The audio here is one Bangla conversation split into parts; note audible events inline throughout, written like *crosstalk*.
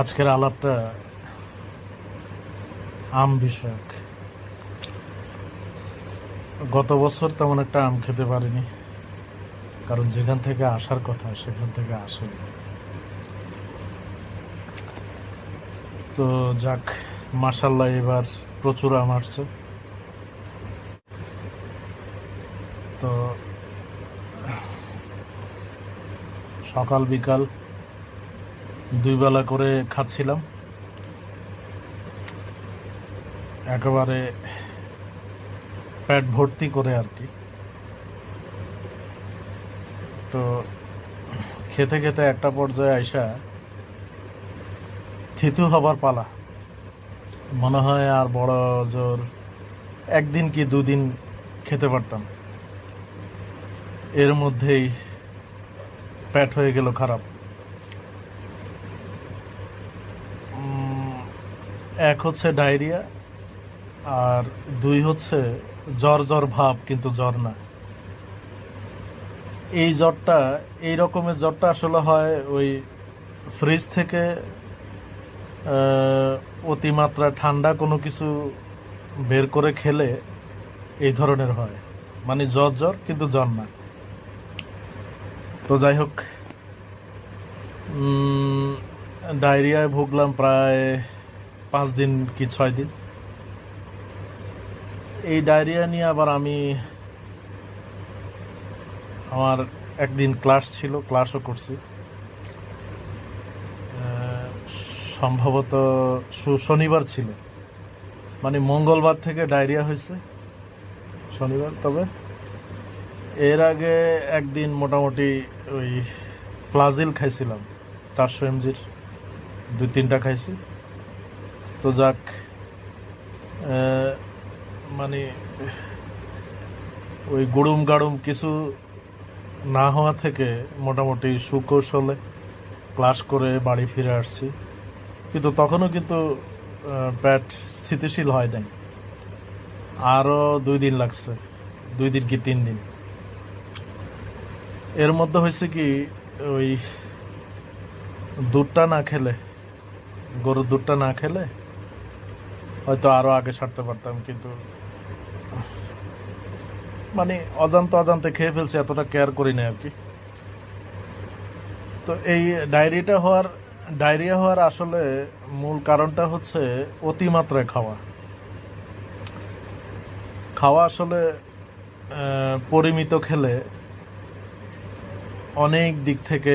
আজকের আলাপটা আম বিষয়ক। গত বছর তেমন একটা আম খেতে পারিনি, কারণ যেখান থেকে আসার কথা সেখান থেকে আসেনি। তো যাক মাসাল্লাহ এবার প্রচুর আম আসছে। তো সকাল বিকাল দুই বেলা করে খাচ্ছিলাম। একেবারে পেট ভর্তি করে আর কি। তো খেতে খেতে একটা পর্যায়ে আইসা থিতু হবার পালা। মনে হয় আর বড় জোর একদিন কি দুদিন খেতে পারতাম। এর মধ্যেই প্যাট হয়ে গেল খারাপ। এক হচ্ছে ডায়রিয়া, আর দুই হচ্ছে জ্বর জ্বর ভাব, কিন্তু জ্বর না। এই জ্বরটা, এই রকমের জ্বরটা আসলে হয় ওই ফ্রিজ থেকে অতিমাত্রা ঠান্ডা কোনো কিছু বের করে খেলে এই ধরনের হয়। মানে জ্বর জ্বর, কিন্তু জ্বর না। তো যাই হোক ডায়রিয়ায় ভুগলাম প্রায় পাঁচ দিন কি ছয় দিন। এই ডায়রিয়া নিয়ে আবার আমি আমার একদিন ক্লাস ছিল, ক্লাসও করছি। সম্ভবত শনিবার ছিল। মানে মঙ্গলবার থেকে ডায়রিয়া হয়েছে। শনিবার, তবে এর আগে একদিন মোটামুটি ওই ফ্লাজিল খাইছিলাম। চারশো এমজির দুই তিনটা খাইছি। তো যাক মানে ওই গুড়ুম গাড়ুম কিছু না হওয়া থেকে মোটামুটি সুকৌশলে ক্লাস করে বাড়ি ফিরে আসছি। কিন্তু তখনও কিন্তু প্যাট স্থিতিশীল হয় নাই। আরও দুই দিন লাগছে, দুই দিন কি তিন দিন। এর মধ্যে হয়েছে কি, ওই দুধটা না খেলে, গরুর দুধটা না খেলে হয়তো আরও আগে সারতে পারতাম, কিন্তু মানে অজান্তে অজান্তে খেয়ে ফেলছি, এতটা কেয়ার করি না আর কি। তো এই ডায়রিয়াটা হওয়ার, ডায়রিয়া হওয়ার আসলে মূল কারণটা হচ্ছে অতিমাত্রায় খাওয়া। খাওয়া আসলে পরিমিত খেলে অনেক দিক থেকে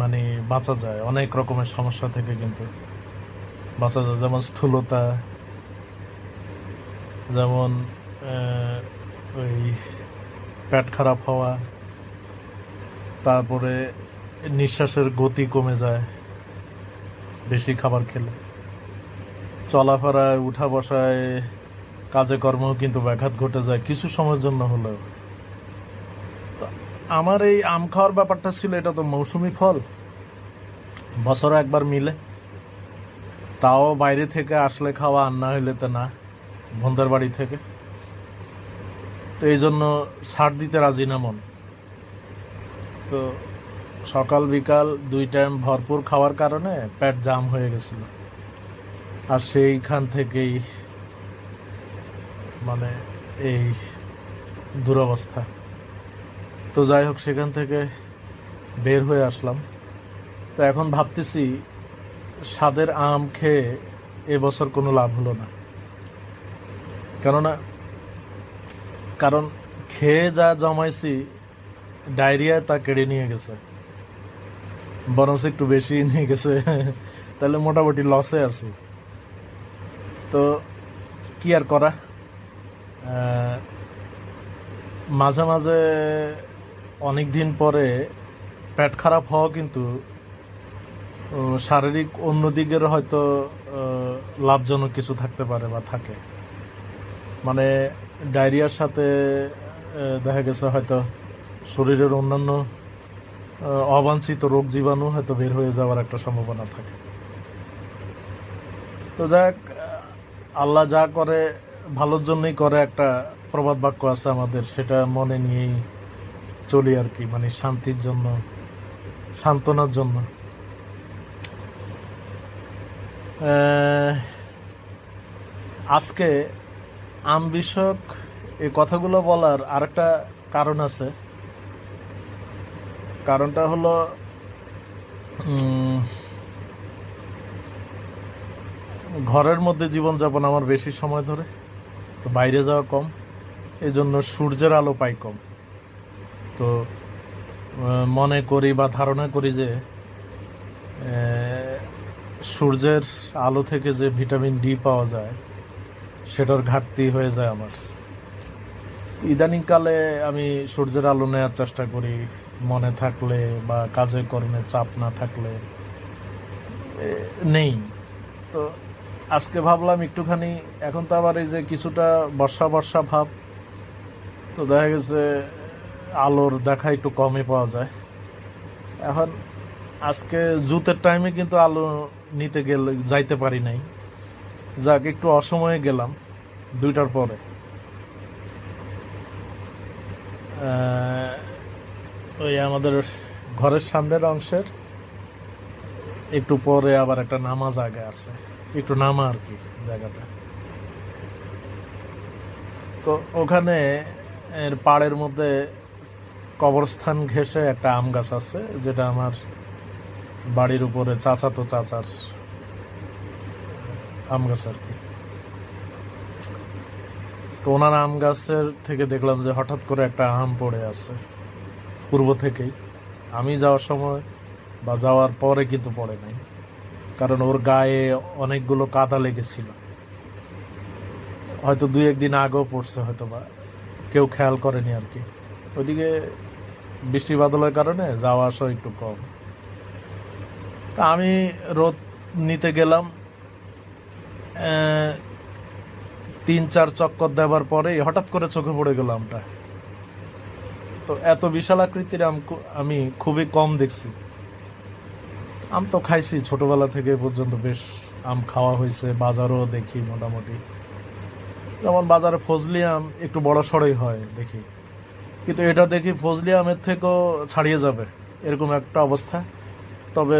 মানে বাঁচা যায়, অনেক রকমের সমস্যা থেকে কিন্তু বাঁচা যায়। যেমন স্থূলতা যেমন ওই পেট খারাপ হওয়া, তারপরে নিঃশ্বাসের গতি কমে যায়, বেশি খাবার খেলে। চলাফেরায়, উঠা বসায়, কাজে কর্মেও কিন্তু ব্যাঘাত ঘটে যায় কিছু সময়ের জন্য হলেও। আমার এই আম খাওয়ার ব্যাপারটা ছিল, এটা তো মৌসুমি ফল। বছরে একবার মিলে। তাও বাইরে থেকে আসলে খাওয়া আর না হইলে তো না। বন্ধের বাড়ি থেকে। তো এই জন্য ছাড় দিতে রাজি না মন। তো সকাল বিকাল দুই টাইম ভরপুর খাওয়ার কারণে পেট জাম হয়ে গেছিল। আর সেইখান থেকেই মানে এই দুরবস্থা। তো যাই হোক, সেখান থেকে বের হয়ে আসলাম। তো এখন ভাবতেছি, স্বাদের আম খেয়ে এবছর কোনো লাভ হলো না। কেননা, কারণ খেয়ে যা জমাইছি ডায়রিয়া তা কেড়ে নিয়ে গেছে। বরং একটু বেশি নিয়ে গেছে, তাহলে মোটামুটি লসে আছি। তো কি আর করা? মাঝে মাঝে অনেক দিন পরে পেট খারাপ হওয়া কিন্তু শারীরিক অন্য দিকের হয়তো লাভজনক কিছু থাকতে পারে বা থাকে। মানে ডায়রিয়ার সাথে দেখা গেছে হয়তো শরীরের অন্যান্য অবাঞ্ছিত রোগ জীবাণু হয়তো বের হয়ে যাওয়ার একটা সম্ভাবনা থাকে। তো যাক আল্লাহ যা করে, ভালোর জন্যই করে একটা প্রবাদ বাক্য আছে আমাদের, সেটা মনে নিয়েই চলি আর কি মানে শান্তির জন্য, সান্ত্বনার জন্য। আজকে আম বিষয়ক এই কথাগুলো বলার আরেকটা কারণ আছে। কারণটা হলো ঘরের মধ্যে জীবনযাপন আমার বেশি সময় ধরে, তো বাইরে যাওয়া কম এই জন্য সূর্যের আলো পাই কম। তো মনে করি বা ধারণা করি যে সূর্যের আলো থেকে যে ভিটামিন ডি পাওয়া যায় সেটার ঘাটতি হয়ে যায় আমার। ইদানিংকালে আমি সূর্যের আলো নেওয়ার চেষ্টা করি, মনে থাকলে বা কাজে কর্মে চাপ না থাকলে। নেই। তো আজকে ভাবলাম একটুখানি, এখন তো আবার এই যে কিছুটা বর্ষা বর্ষা ভাব, তো দেখা গেছে আলোর দেখা একটু কমই পাওয়া যায়। এখন আজকে জুতের টাইমে কিন্তু আলো নিতে গেলে, যাইতে পারি নাই। যাক, একটু অসময়ে গেলাম, দুইটার পরে। ওই আমাদের ঘরের সামনের অংশের, একটু পরে আবার একটা নামা জায়গা আছে। একটু নামা আর কি জায়গাটা। তো ওখানে এর পাড়ের মধ্যে কবরস্থান ঘেঁষে একটা আম গাছ আছে, যেটা আমার বাড়ির উপরে চাচাতো চাচার আম গাছ আর কি। তো ওনার আম গাছের থেকে দেখলাম যে হঠাৎ করে একটা আম পড়ে আছে, পূর্ব থেকেই। আমি যাওয়ার সময় বা যাওয়ার পরে কিন্তু পড়ে নাই, কারণ ওর গায়ে অনেকগুলো কাদা লেগেছিল। হয়তো দুই একদিন আগেও পড়ছে হয়তো বা কেউ খেয়াল করেনি আর কি। ওইদিকে বৃষ্টি বাদলের কারণে যাওয়া আসা একটু কম। তা আমি রোদ নিতে গেলাম তিন, চার চক্কর দেওয়ার পরে হঠাৎ করে চোখে পড়ে গেল আমটা। তো এত বিশাল আকৃতির আম আমি খুবই কম দেখছি। আম তো খাইছি, ছোটবেলা থেকে পর্যন্ত বেশ আম খাওয়া হয়েছে, বাজারও দেখি মোটামুটি। যেমন বাজারে ফজলি আম একটু বড় সড়ই হয় দেখি। কিন্তু এটা দেখি ফজলি আমের থেকেও ছাড়িয়ে যাবে, এরকম একটা অবস্থা। তবে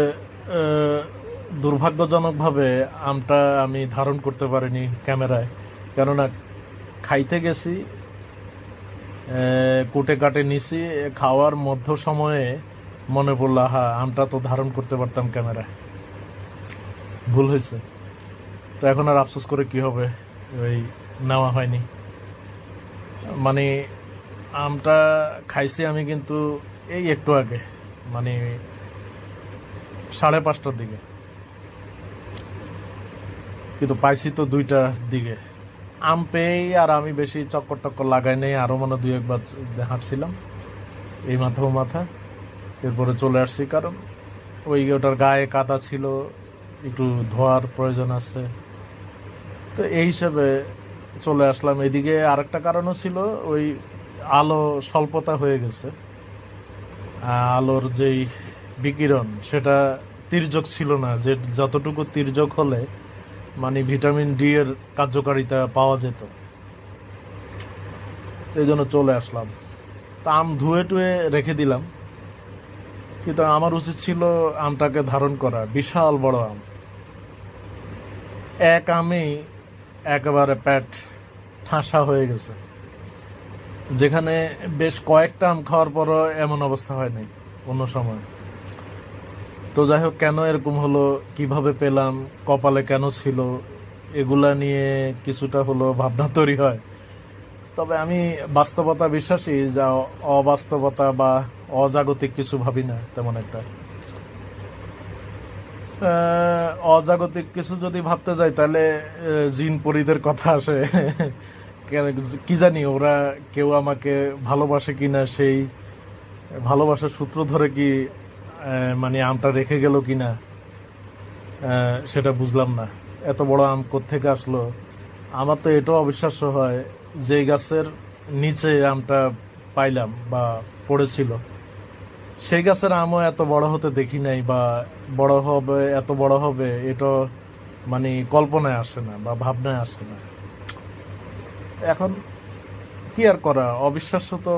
দুর্ভাগ্যজনকভাবে আমটা আমি ধারণ করতে পারিনি ক্যামেরায়। কেননা খাইতে গেছি কুটে কাটে নিছি, খাওয়ার মধ্য সময়ে মনে পড়ল হা আমটা তো ধারণ করতে পারতাম ক্যামেরায়। ভুল হয়েছে। তো এখন আর আফসোস করে কি হবে? ওই নেওয়া হয়নি। মানে আমটা খাইছি আমি কিন্তু এই একটু আগে মানে সাড়ে পাঁচটার দিকে। কিন্তু পাইছি তো দুইটার দিকে। আম পেয়েই আর আমি বেশি চক্কর টক্কর লাগাই নেই, আরও মনে দুই একবার হাঁটছিলাম। এই মাথা মাথা। এরপরে চলে আসছি, কারণ ওই ওটার গায়ে কাদা ছিল, একটু ধোয়ার প্রয়োজন আছে। তো এই হিসাবে চলে আসলাম। এদিকে আরেকটা কারণও ছিল, ওই আলো স্বল্পতা হয়ে গেছে। আলোর যেই বিকিরণ, সেটা তির্যক ছিল না। যে যতটুকু তির্যক হলে মানে ভিটামিন ডি এর কার্যকারিতা পাওয়া যেত। এই জন্য চলে আসলাম। তা আম ধুয়ে টুয়ে রেখে দিলাম। কিন্তু আমার উচিত ছিল আমটাকে ধারণ করা, বিশাল বড় আম। এক আমি একেবারে প্যাট ঠাসা হয়ে গেছে। যেখানে বেশ কয়েকটা আম খাওয়ার পরও এমন অবস্থা হয়নি অন্য সময়। তো যাই হোক, কেন এরকম হলো? কীভাবে পেলাম? কপালে কেন ছিল? এগুলা নিয়ে কিছুটা হলো ভাবনা তৈরি হয়। তবে আমি বাস্তবতা বিশ্বাসী যা অবাস্তবতা বা অজাগতিক কিছু ভাবি না, তেমন একটা। অজাগতিক কিছু যদি ভাবতে যাই, তাহলে জিন পরিদের কথা আসে। *laughs* কি জানি, ওরা কেউ আমাকে ভালোবাসে কিনা, সেই ভালোবাসার সূত্র ধরে কি মানে আমটা রেখে গেল কি না সেটা বুঝলাম না। এত বড় আম থেকে আসলো? আমার তো এটাও অবিশ্বাস্য হয় যে গাছের নিচে আমটা পাইলাম বা পড়েছিল। সেই গাছের আমও এত বড় হতে দেখি নাই বা বড় হবে, এত বড় হবে এটা মানে কল্পনায় আসে না বা ভাবনায় আসে না। এখন কি আর করা? অবিশ্বাস্য তো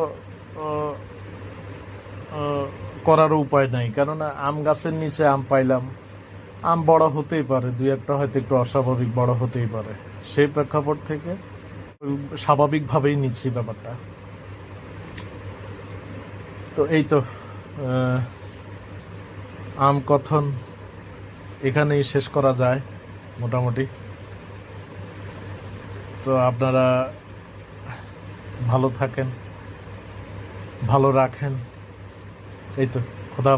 করারও উপায় নাই। কেননা আম গাছের নিচে আম পাইলাম, আম বড় হতেই পারে, দুই একটা হয়তো একটু অস্বাভাবিক বড় হতেই পারে। সেই প্রেক্ষাপট থেকে স্বাভাবিকভাবেই নিচ্ছি ব্যাপারটা। তো এই তো আম কথন এখানেই শেষ করা যায়, মোটামুটি। তো আপনারা ভালো থাকেন, ভালো রাখেন। এই তো খোদা